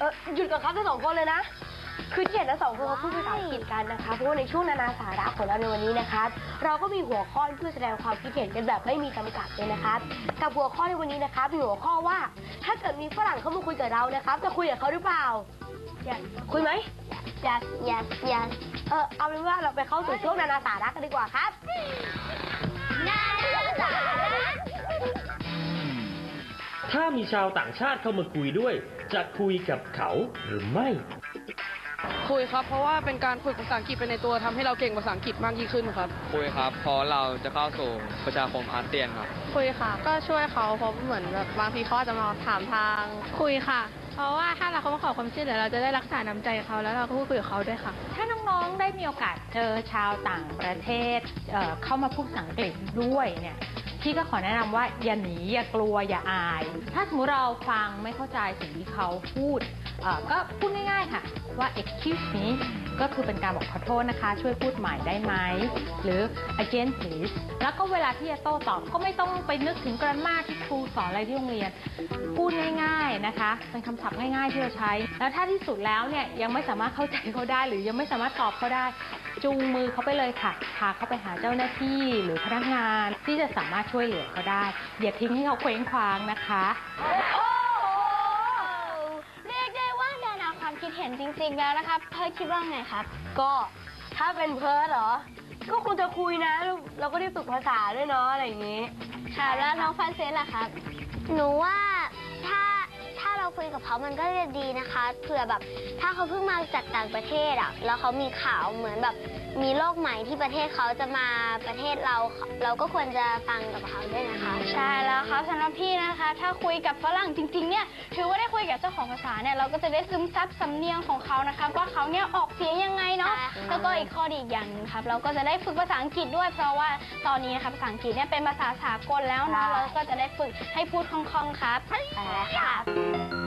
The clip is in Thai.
เออหยุดก่อนครับทั้งสองคนเลยนะ คือที่เห็นทั้งสองคนเขาพูดภาษาอังกฤษกันนะคะ เพราะว่าในช่วงนานาสาระของเราในวันนี้นะคะ เราก็มีหัวข้อเพื่อแสดงความคิดเห็นกันแบบไม่มีจำกัดเลยนะคะกับหัวข้อในวันนี้นะคะมีหัวข้อว่า ถ้าเกิดมีฝรั่งเข้ามาคุยกับเรานะครับ จะคุยกับเขาหรือเปล่า Yes คุยไหม Yes Yes Yes เออเอาเป็นว่าเราไปเข้าสู่ช่วงนานาสาระกันดีกว่าครับ นานาสา ถ้ามีชาวต่างชาติเข้ามาคุยด้วย จะคุยกับเขาหรือไม่ คุยครับ เพราะว่าเป็นการฝึกภาษาอังกฤษไปในตัวทำให้เราเก่งภาษาอังกฤษมากยิ่งขึ้นครับ คุยครับเพราะเราจะเข้าสู่ประชาคมอาเซียนครับ คุยค่ะ ก็ช่วยเขาเพราะเหมือนแบบบางทีเขาอาจจะมาถามทางคุยค่ะ เพราะว่าถ้าเราเขามาขอความช่วยเหลือเราจะได้รักษาน้ำใจเขาแล้วเราก็พูดคุยกับเขาด้วยค่ะ ถ้าน้องๆได้มีโอกาสเจอชาวต่างประเทศเอ่อเข้ามาพูดภาษาอังกฤษด้วยเนี่ย พี่ก็ขอแนะนำว่าอย่าหนีอย่ากลัวอย่าอาย ถ้าสมมติเราฟังไม่เข้าใจสิ่งที่เขาพูด เอ่อก็พูดง่ายๆค่ะว่า excuse me ก็คือเป็นการบอกขอโทษนะคะ ช่วยพูดใหม่ได้ไหม หรือ again please แล้วก็เวลาที่จะโต้ตอบก็ไม่ต้องไปนึกถึงกร m มาที่ครูสอนอะไรที่โรงเรียน พูดง่าย ๆนะคะ เป็นคำศัพท์ง่ายๆที่เราใช้ แล้วถ้าที่สุดแล้วเนี่ยยังไม่สามารถเข้าใจเขาได้ หรือยังไม่สามารถตอบเขาได้ จูงมือเขาไปเลยค่ะ พาเขาไปหาเจ้าหน้าที่หรือพนักงานที่จะสามารถช่วยเหลือเขาได้ อย่าทิ้งให้เขาเคว้งคว้างนะคะ ความคิดเห็นจริงๆแล้วนะครับ เพิร์ทคิดว่าไงครับ ก็ถ้าเป็นเพิร์ดเหรอ ก็คงจะคุยนะเราเราก็ได้ฝึกภาษาด้วยเนาะอะไรอย่างนี้ ค่ะแล้วน้องฟันเซนล่ะครับ หนูว่าถ้าถ้าเรา คุยกับเขามันก็จะดีนะคะ เผื่อแบบถ้าเขาเพิ่งมาจากต่างประเทศอะแล้วเขามีข่าวเหมือนแบบมีโรคใหม่ที่ประเทศเขาจะมาประเทศเรา เราก็ควรจะฟังกับเขาด้วยนะคะ ใช่แล้วครับสำหรับพี่นะคะ ถ้าคุยกับฝรั่งจริงๆเนี่ยถือว่าได้คุยกับเจ้าของภาษาเนี่ยเราก็จะได้ซึมซับสำเนียงของเขานะคะว่าเขาเนี่ยออกเสียงยังไงเนาะใช่ค่ะแล้วก็อีกข้อดีอีกอย่างหนึงครับเราก็จะได้ฝึกภาษาอังกฤษด้วย เพราะว่าตอนนี้นะคะภาษาอังกฤษเนี่ยเป็นภาษาสากลแล้วเนาะใช่เราก็จะได้ฝึกให้พูดคล่องๆครับใช่แล้วค่ะ